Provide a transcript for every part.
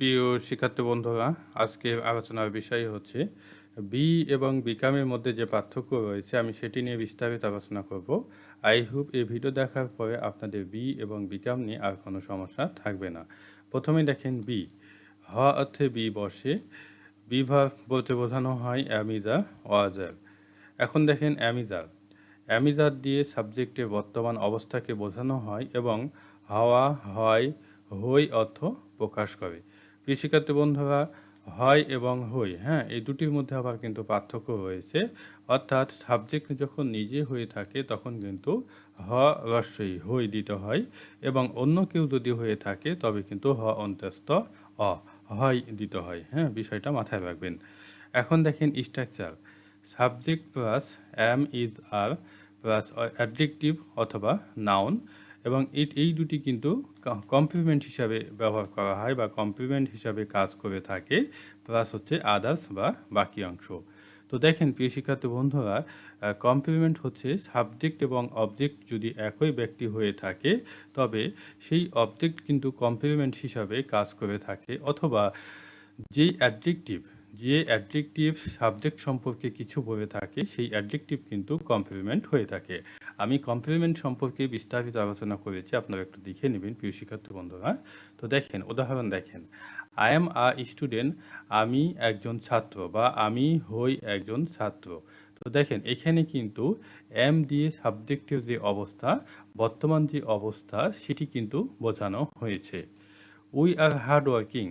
প্রিয় শিক্ষার্থী বন্ধুরা, আজকে আলোচনার বিষয় হচ্ছে বি এবং বিকামের মধ্যে যে পার্থক্য রয়েছে, আমি সেটি নিয়ে বিস্তারিত আলোচনা করব। আই হোপ এই ভিডিও দেখার পরে আপনাদের বি এবং বিকাম নিয়ে আর কোনো সমস্যা থাকবে না। প্রথমে দেখেন বি হ অর্থে বি বসে বিভাগ বলতে বোঝানো হয় অ্যামিজা ওয়াজার। এখন দেখেন অ্যামিজার। অ্যামিজার দিয়ে সাবজেক্টের বর্তমান অবস্থাকে বোঝানো হয় এবং হাওয়া, হয়, হই অর্থ প্রকাশ করে। শিক্ষার্থী বন্ধুরা হয় এবং হই হ্যাঁ এই দুটির মধ্যে আবার কিন্তু পার্থক্য রয়েছে অর্থাৎ সাবজেক্ট যখন নিজে হয়ে থাকে, তখন কিন্তু হ রস্যই হই দিতে হয় এবং অন্য কেউ যদি হয়ে থাকে, তবে কিন্তু হ অন্তস্থ অ হয় দিতে হয় হ্যাঁ বিষয়টা মাথায় রাখবেন। এখন দেখেন structure subject plus am is are plus adjective অথবা নাউন এবং এই- এই দুটি কিন্তু কমপ্লিমেন্ট হিসাবে ব্যবহার করা হয় বা কমপ্লিমেন্ট হিসাবে কাজ করে থাকে প্লাস হচ্ছে আদার্স বা বাকি অংশ। তো দেখেন, প্রিয় শিক্ষার্থী বন্ধুরা কমপ্লিমেন্ট হচ্ছে সাবজেক্ট এবং অবজেক্ট যদি একই ব্যক্তি হয়ে থাকে, তবে সেই অবজেক্ট কিন্তু কমপ্লিমেন্ট হিসাবে কাজ করে থাকে, অথবা যেই অ্যাডজেক্টিভ যে অ্যাডজেক্টিভ সাবজেক্ট সম্পর্কে কিছু বলে থাকে, সেই অ্যাডজেক্টিভ কিন্তু কমপ্লিমেন্ট হয়ে থাকে। আমি কমপ্লিমেন্ট সম্পর্কে বিস্তারিত আলোচনা করেছি, আপনারা একটু দেখে নেবেন প্রিয় শিক্ষার্থী বন্ধুরা। তো দেখেন, উদাহরণ দেখেন। আই এম আ স্টুডেন্ট আমি একজন ছাত্র বা আমি হই একজন ছাত্র। তো দেখেন, এখানে কিন্তু এম দিয়ে সাবজেক্টের যে অবস্থা, বর্তমান যে অবস্থা, সেটি কিন্তু বোঝানো হয়েছে। উই আর হার্ড ওয়ার্কিং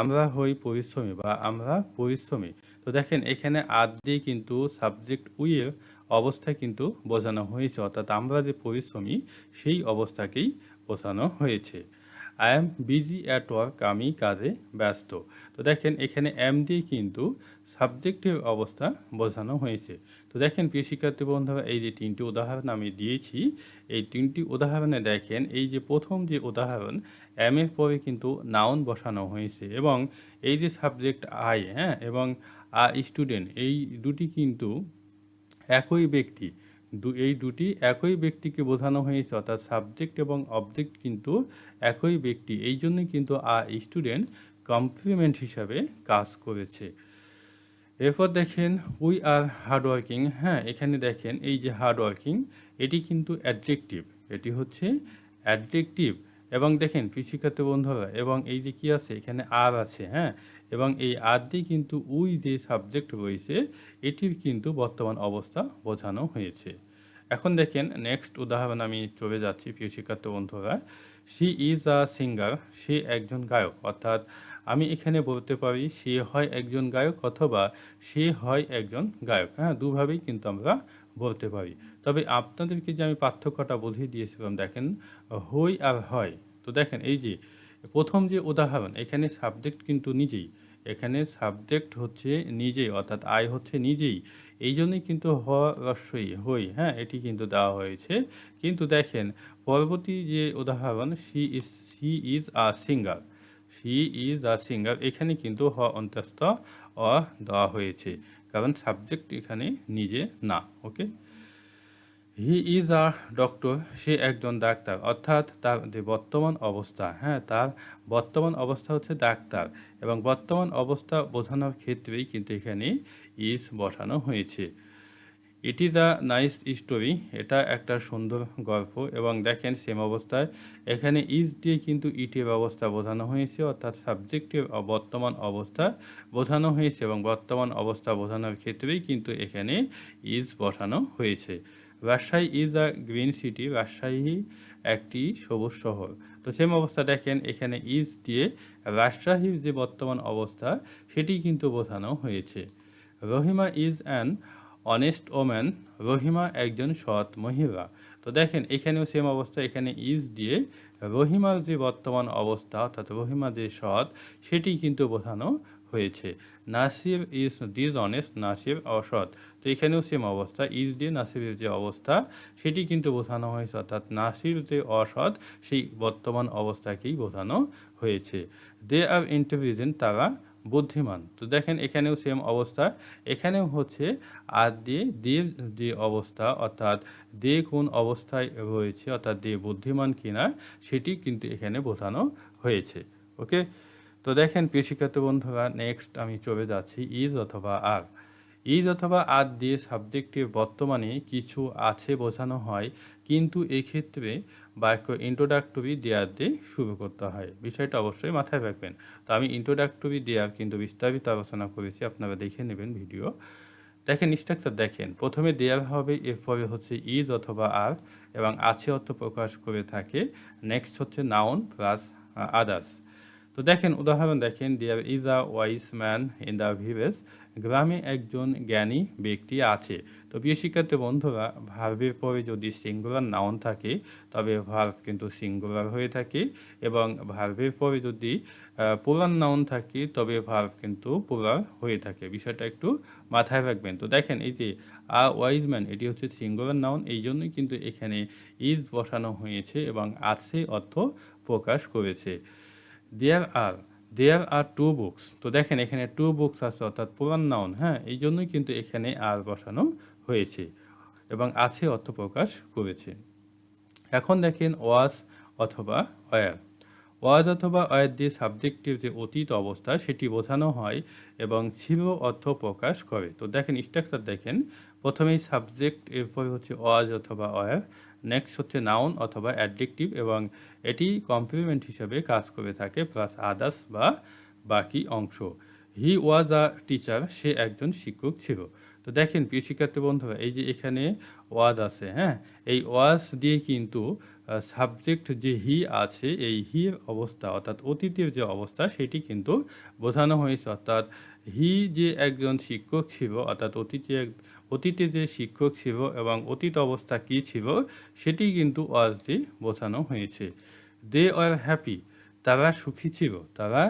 আমরা হই পরিশ্রমী বা আমরা পরিশ্রমী। তো দেখেন, এখানে আদ দিয়ে কিন্তু সাবজেক্ট উইয়ের অবস্থা কিন্তু বোঝানো হয়েছে। অর্থাৎ আমরা যে পরিশ্রমী, সেই অবস্থাকেই বোঝানো হয়েছে। I am busy at work আমি কাজে ব্যস্ত। তো দেখেন, এখানে এম দিয়ে কিন্তু সাবজেক্টের অবস্থা বোঝানো হয়েছে। তো দেখেন, প্রিয় শিক্ষার্থী বন্ধুরা, এই যে তিনটি উদাহরণ আমি দিয়েছি, এই তিনটি উদাহরণে দেখেন, এই যে প্রথম যে উদাহরণ এম এর পরে কিন্তু নাউন বসানো হয়েছে এবং এই যে সাবজেক্ট আই হ্যাঁ এবং আ স্টুডেন্ট এই দুটি কিন্তু একই ব্যক্তি। দু এই দুটি একই ব্যক্তিকে বোঝানো হয়েছে, অর্থাৎ সাবজেক্ট এবং অবজেক্ট কিন্তু একই ব্যক্তি। এই জন্যই কিন্তু আ স্টুডেন্ট কমপ্লিমেন্ট হিসাবে কাজ করেছে। এরপর দেখেন উই আর হার্ডওয়ার্কিং হ্যাঁ এখানে দেখেন, এই যে হার্ডওয়ার্কিং এটি কিন্তু অ্যাডজেক্টিভ এটি হচ্ছে অ্যাডজেক্টিভ এবং দেখেন কৃষিক্ষেত্রে বন্ধুরা, এবং এই যে কী আছে, এখানে আর আছে হ্যাঁ? এবং এই আর কিন্তু উই যে সাবজেক্ট রয়েছে, এটির কিন্তু বর্তমান অবস্থা বোঝানো হয়েছে। এখন দেখেন নেক্সট উদাহরণ আমি চলে যাচ্ছি প্রিয় শিক্ষার্থী বন্ধুরা। সি ইজ আ সিঙ্গার সে একজন গায়ক। অর্থাৎ আমি এখানে বলতে পারি, সে হয় একজন গায়ক অথবা সে হয় একজন গায়ক। হ্যাঁ দুভাবেই কিন্তু আমরা বলতে পারি। তবে আপনাদেরকে যে আমি পার্থক্যটা বুঝিয়ে দিয়েছিলাম, দেখেন, হই আর হয়। তো দেখেন, এই যে প্রথম যে উদাহরণ, এখানে সাবজেক্ট কিন্তু নিজেই। এখানে সাবজেক্ট হচ্ছে নিজেই, অর্থাৎ আই হচ্ছে নিজেই। এই জন্যই কিন্তু হ রস্যই হই হ্যাঁ এটি কিন্তু দেওয়া হয়েছে। কিন্তু দেখেন, পরবর্তী যে উদাহরণ she is she is a singer she is a singer এখানে কিন্তু হ অন্তস্থ, অ দেওয়া হয়েছে। কারণ সাবজেক্ট এখানে নিজে না ওকে হি ইজ আ ডক্টর সে একজন ডাক্তার। অর্থাৎ তার যে বর্তমান অবস্থা হ্যাঁ তার বর্তমান অবস্থা হচ্ছে ডাক্তার। এবং বর্তমান অবস্থা বোঝানোর ক্ষেত্রেই কিন্তু এখানে ইজ বসানো হয়েছে। It is a nice story এটা একটা সুন্দর গল্প। এবং দেখেন সেম অবস্থায় এখানে ইজ দিয়ে কিন্তু ইটের অবস্থা বোঝানো হয়েছে। অর্থাৎ সাবজেক্টের বর্তমান অবস্থা বোঝানো হয়েছে। এবং বর্তমান অবস্থা বোঝানোর ক্ষেত্রেই কিন্তু এখানে ইজ বসানো হয়েছে। Rajshahi is a green city Rajshahi একটি সবুজ শহর। তো সেম অবস্থা দেখেন, এখানে ইজ দিয়ে রাজশাহীর যে বর্তমান অবস্থা, সেটি কিন্তু বোঝানো হয়েছে। Rahima is an honest woman Rahima একজন সৎ মহিলা। তো দেখেন, এখানেও সেম অবস্থা। এখানে ইজ দিয়ে রহিমার যে বর্তমান অবস্থা, অর্থাৎ রহিমা যে সৎ, সেটি কিন্তু বোঝানো হয়েছে। Nasir is dishonest Nasir অসৎ। তো এখানেও সেম অবস্থা। ইজ দিয়ে নাসিরের যে অবস্থা, সেটি কিন্তু বোঝানো হয়েছে। অর্থাৎ নাসির যে অসৎ, সেই বর্তমান অবস্থাকেই বোঝানো হয়েছে। দে আর ইন্টেলিজেন্ট তারা বুদ্ধিমান। তো দেখেন এখানেও সেম অবস্থা। এখানেও হচ্ছে, আর দিয়ে দিয়ে যে অবস্থা, অর্থাৎ দে কোন অবস্থায় রয়েছে, অর্থাৎ দে বুদ্ধিমান কিনা, সেটি কিন্তু এখানে বোঝানো হয়েছে। ওকে তো দেখেন, প্রিয় শিক্ষার্থী বন্ধুরা নেক্সট আমি চলে যাচ্ছি ইজ অথবা আর ইজ অথবা আর দিয়ে সাবজেক্টের বর্তমানে কিছু আছে বোঝানো হয়, কিন্তু এক্ষেত্রে বাক্য ইন্ট্রোডাক্টরি দেওয়ার দিয়ে শুরু করতে হয়। বিষয়টা অবশ্যই মাথায় রাখবেন। তো আমি ইন্ট্রোডাক্টরি দেওয়ার কিন্তু বিস্তারিত আলোচনা করেছি, আপনারা দেখে নেবেন ভিডিও দেখেন স্ট্রাকচার দেখেন। প্রথমে দেওয়া হবে, এরপরে হচ্ছে ইজ অথবা আর এবং আছে অর্থ প্রকাশ করে থাকে। নেক্সট হচ্ছে নাউন প্লাস আদার্স তো দেখেন, উদাহরণ দেখেন there is a wise man in the village গ্রামে একজন জ্ঞানী ব্যক্তি আছে। তো প্রিয় শিক্ষার্থী বন্ধুরা, ভার্বের পরে যদি সিঙ্গুলার নাউন থাকে, তবে ভার্ব কিন্তু সিঙ্গুলার হয়ে থাকে এবং ভার্বের পরে যদি পোলার নাউন থাকে, তবে ভার্ব কিন্তু পোলার হয়ে থাকে। বিষয়টা একটু মাথায় রাখবেন। তো দেখেন, এই যে আ ওয়াইজ ম্যান এটি হচ্ছে সিঙ্গুলার নাউন এই জন্যই কিন্তু এখানে ইজ বসানো হয়েছে এবং আছে অর্থ প্রকাশ করেছে। দেয়ার আর দেয়ার আর টু বুকস তো দেখেন এখানে টু বুকস আছে, অর্থাৎ পুরান নাউন হ্যাঁ? এই জন্যই কিন্তু এখানে আর বসানো হয়েছে এবং আছে অর্থ প্রকাশ করেছে। এখন দেখেন ওয়াজ অথবা অয়ার ওয়াজ অথবা অয়ার দিয়ে সাবজেক্টিভ যে অতীত অবস্থা, সেটি বোঝানো হয় এবং ছিল অর্থ প্রকাশ করে। তো দেখেন স্ট্রাকচার দেখেন। প্রথমেই সাবজেক্ট এরপরে হচ্ছে ওয়াজ অথবা অয়ার নেক্সট হচ্ছে নাউন অথবা অ্যাডজেক্টিভ এবং এটি কমপ্লিমেন্ট হিসেবে কাজ করে থাকে প্লাস আদার্স বা বাকি অংশ। হি ওয়াজ আ টিচার সে একজন শিক্ষক ছিল। তো দেখেন প্রিয় শিক্ষার্থী বন্ধুরা, এই যে এখানে ওয়াজ আছে হ্যাঁ? এই ওয়াজ দিয়ে কিন্তু সাবজেক্ট যে হি আছে, এই হির অবস্থা অর্থাৎ অতীতের যে অবস্থা, সেটি কিন্তু বোঝানো হয়েছে। অর্থাৎ হি যে একজন শিক্ষক ছিল, অর্থাৎ অতীতে অতীতে যে শিক্ষক ছিল এবং অতীত অবস্থা কী ছিল সেটি কিন্তু ওয়াজ দিয়ে বোঝানো হয়েছে। দে আর হ্যাপি, তারা সুখী ছিল, তারা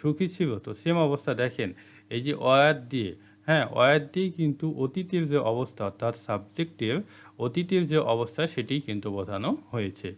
সুখী ছিল। তো সেম অবস্থা দেখেন, এই যে ওয়ার দিয়ে হ্যাঁ ওয়ার দিয়ে কিন্তু অতীতের যে অবস্থা অর্থাৎ সাবজেক্টের অতীতের যে অবস্থা, সেটি কিন্তু বোঝানো হয়েছে।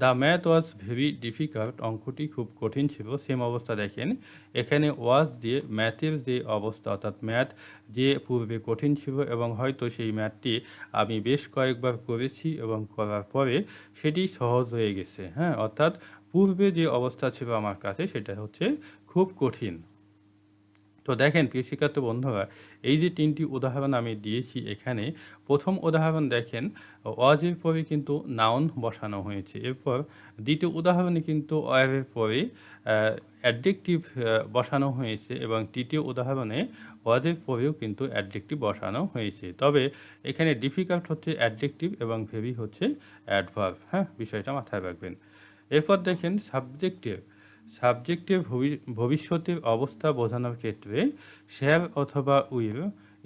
The math was very difficult অঙ্কটি খুব কঠিন ছিল। সেম অবস্থা দেখেন। এখানে ওয়াজ দিয়ে ম্যাথের যে অবস্থা, অর্থাৎ ম্যাথ যে পূর্বে কঠিন ছিল এবং হয়তো সেই ম্যাথটি আমি বেশ কয়েকবার করেছি এবং করার পরে সেটি সহজ হয়ে গেছে। হ্যাঁ অর্থাৎ পূর্বে যে অবস্থা ছিল আমার কাছে, সেটা হচ্ছে খুব কঠিন। তো দেখেন, প্রিয় শিক্ষার্থী বন্ধুরা, এই যে তিনটি উদাহরণ আমি দিয়েছি এখানে, প্রথম উদাহরণ দেখেন ওয়াজের পরে কিন্তু নাউন বসানো হয়েছে। এরপর দ্বিতীয় উদাহরণে কিন্তু ওয়ারের পরে অ্যাডজেক্টিভ বসানো হয়েছে এবং তৃতীয় উদাহরণে ওয়াজের পরেও কিন্তু অ্যাডজেক্টিভ বসানো হয়েছে। তবে এখানে ডিফিকাল্ট হচ্ছে অ্যাডজেক্টিভ এবং ভেরি হচ্ছে অ্যাডভার্ভ হ্যাঁ বিষয়টা মাথায় রাখবেন। এরপর দেখেন সাবজেক্টিভ সাবজেক্টের ভবিষ্যতের অবস্থা বোঝানোর ক্ষেত্রে শ্যাল অথবা উইল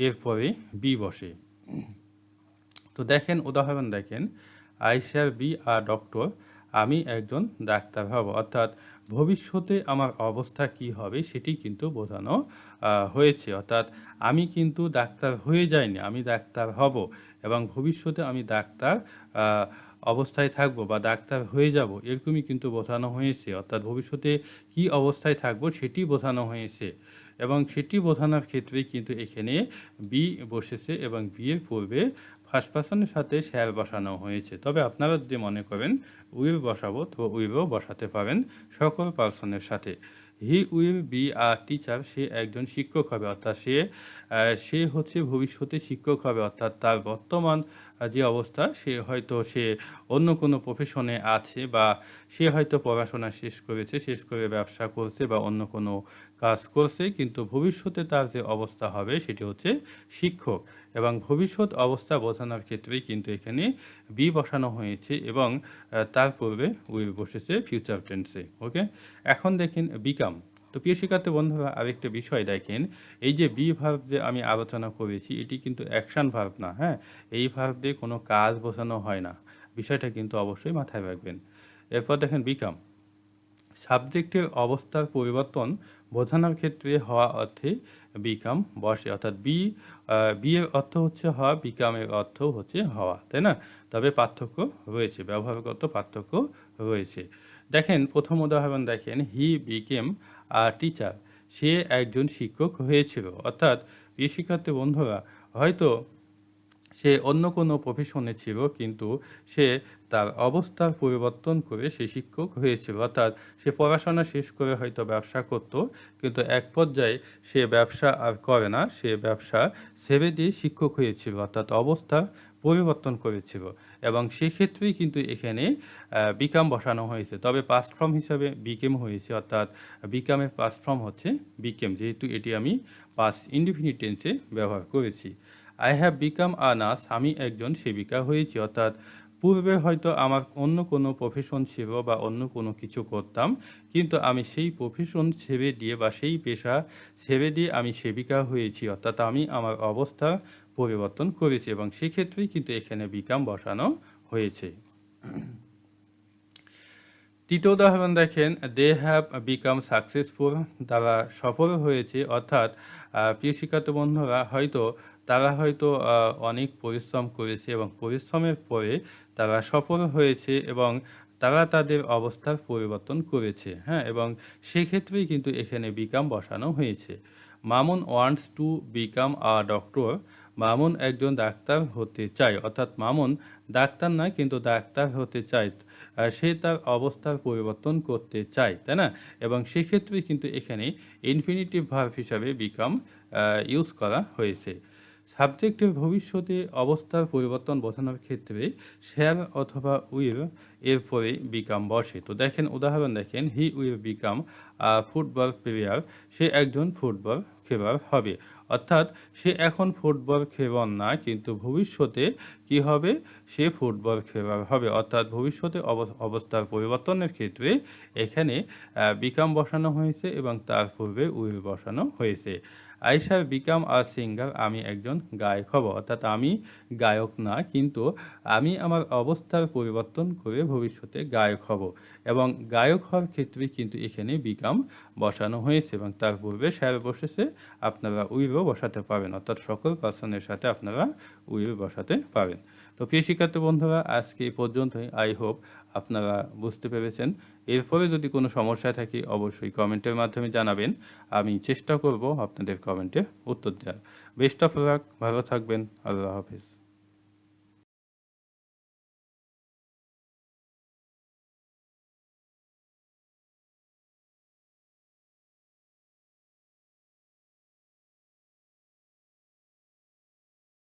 এরপরে বি বসে। তো দেখেন, উদাহরণ দেখেন। I shall be are doctor আমি একজন ডাক্তার হব। অর্থাৎ ভবিষ্যতে আমার অবস্থা কি হবে সেটি কিন্তু বোঝানো হয়েছে। অর্থাৎ আমি কিন্তু ডাক্তার হয়ে যাইনি, আমি ডাক্তার হব এবং ভবিষ্যতে আমি ডাক্তার অবস্থায় থাকব বা ডাক্তার হয়ে যাব, এরকমই কিন্তু বোঝানো হয়েছে। অর্থাৎ ভবিষ্যতে কি অবস্থায় থাকব সেটি বোঝানো হয়েছে এবং সেটি বোঝানোর ক্ষেত্রে কিন্তু এখানে বি বসেছে এবং বিয়ের পূর্বে ফার্স্ট পার্সনের সাথে শেয়ার বসানো হয়েছে। তবে আপনারা যদি মনে করেন উইল বসাবো তো উইলও বসাতে পারেন সকল পার্সনের সাথে। He will be a teacher সে একজন শিক্ষক হবে, অর্থাৎ সে সে হচ্ছে ভবিষ্যতে শিক্ষক হবে, অর্থাৎ তার বর্তমান যে অবস্থা, সে হয়তো সে অন্য কোনো প্রফেশনে আছে বা সে হয়তো পড়াশোনা শেষ করেছে, শেষ করে ব্যবসা করছে বা অন্য কোনো কাজ করছে, কিন্তু ভবিষ্যতে তার যে অবস্থা হবে সেটি হচ্ছে শিক্ষক এবং ভবিষ্যৎ অবস্থা বোঝানোর ক্ষেত্রেই কিন্তু এখানে বি বসানো হয়েছে এবং তার পূর্বে উইল বসেছে ফিউচার টেন্সে ওকে এখন দেখেন বিকাম তো প্রিয় শিক্ষার্থী বন্ধুরা, আরেকটা বিষয় দেখেন, এই যে বি ভার্ব যে আমি আলোচনা করেছি, এটি কিন্তু অ্যাকশান ভার্ব না হ্যাঁ? এই ভার্ব দিয়ে কোনো কাজ বোঝানো হয় না, বিষয়টা কিন্তু অবশ্যই মাথায় রাখবেন। এরপর দেখেন বিকাম সাবজেক্টের অবস্থার পরিবর্তন বোঝানোর ক্ষেত্রে হওয়া অর্থে বিকাম বসে, অর্থাৎ বি বি এর অর্থ হচ্ছে হওয়া বিকামের অর্থ হচ্ছে হওয়া, তাই না? তবে পার্থক্য রয়েছে, ব্যবহারগত পার্থক্য রয়েছে। দেখেন, প্রথম উদাহরণ দেখেন হি বিকেম টিচার সে একজন শিক্ষক হয়েছিল। অর্থাৎ প্রিয় শিক্ষার্থী বন্ধুরা, হয়তো সে অন্য কোনো প্রফেশনে ছিল, কিন্তু সে তার অবস্থার পরিবর্তন করে সে শিক্ষক হয়েছিল। অর্থাৎ সে পড়াশোনা শেষ করে হয়তো ব্যবসা করত, কিন্তু এক পর্যায়ে সে ব্যবসা আর করে না, সে ব্যবসা ছেড়ে দিয়ে শিক্ষক হয়েছিল। অর্থাৎ অবস্থা পরিবর্তন করেছিল। এবং সেক্ষেত্রেই কিন্তু এখানে বিকাম বসানো হয়েছে। তবে পাস্ট ফর্ম হিসাবে বিকেম হয়েছে, অর্থাৎ বিকামের পাস্ট ফর্ম হচ্ছে বিকেম যেহেতু এটি আমি পাস্ট ইনডিফিনিট টেন্সে ব্যবহার করেছি। I have become a nurse আমি একজন সেবিকা হয়েছি, অর্থাৎ পূর্বে হয়তো আমার অন্য কোনো প্রফেশন ছিল বা অন্য কোনো কিছু করতাম, কিন্তু আমি সেই প্রফেশন ছেড়ে দিয়ে বা সেই পেশা ছেড়ে দিয়ে আমি সেবিকা হয়েছি, অর্থাৎ আমি আমার অবস্থা পরিবর্তন করেছি এবং সেক্ষেত্রেই কিন্তু এখানে বিকাম বসানো হয়েছে। তৃতীয় উদাহরণ দেখেন দে হ্যাভ বিকাম সাকসেসফুল তারা সফল হয়েছে। অর্থাৎ প্রিয় শিক্ষার্থী বন্ধুরা, হয়তো তারা হয়তো অনেক পরিশ্রম করেছে এবং পরিশ্রমের পরে তারা সফল হয়েছে এবং তারা তাদের অবস্থার পরিবর্তন করেছে। হ্যাঁ এবং সেক্ষেত্রেই কিন্তু এখানে বিকাম বসানো হয়েছে। Mamun wants to become a doctor. Mamun একজন ডাক্তার হতে চায়। অর্থাৎ মামুন ডাক্তার না কিন্তু ডাক্তার হতে চায়। সে তার অবস্থার পরিবর্তন করতে চায়, তাই না? এবং সেক্ষেত্রে কিন্তু এখানে ইনফিনিটিভ ভার্ভ হিসাবে বিকাম ইউজ করা হয়েছে। সাবজেক্টের ভবিষ্যতে অবস্থার পরিবর্তন বোঝানোর ক্ষেত্রে শেয়ার অথবা উইল এর পরে বিকাম বসে। তো দেখেন, উদাহরণ দেখেন he will become football player সে একজন ফুটবল খেলোয়াড় হবে। অর্থাৎ সে এখন ফুটবল খেলোয়াড় না, কিন্তু ভবিষ্যতে কি হবে? সে ফুটবল খেলোয়াড় হবে। অর্থাৎ ভবিষ্যতে অবস্থার পরিবর্তনের ক্ষেত্রে এখানে বিকাম বসানো হয়েছে এবং তার পূর্বে উইল বসানো হয়েছে। I shall become a singer আমি একজন গায়ক হব। অর্থাৎ আমি গায়ক না, কিন্তু আমি আমার অবস্থার পরিবর্তন করে ভবিষ্যতে গায়ক হব। এবং গায়ক হওয়ার ক্ষেত্রে কিন্তু এখানে বিকাম বসানো হয়েছে এবং তার পূর্বে শ্যাল বসেছে, আপনারা উইলও বসাতে পারেন। অর্থাৎ সকল পার্সনের সাথে আপনারা উইল বসাতে পারেন। তো প্রিয় শিক্ষার্থী বন্ধুরা, আজকে এই পর্যন্তই। আই হোপ আপনারা বুঝতে পেরেছেন এরপরে যদি কোনো সমস্যা থাকে, অবশ্যই কমেন্টের মাধ্যমে জানাবেন। আমি চেষ্টা করব আপনাদের কমেন্টে উত্তর দেওয়ার। বেস্ট অফ লাক, ভালো থাকবেন, আল্লাহ হাফিজ।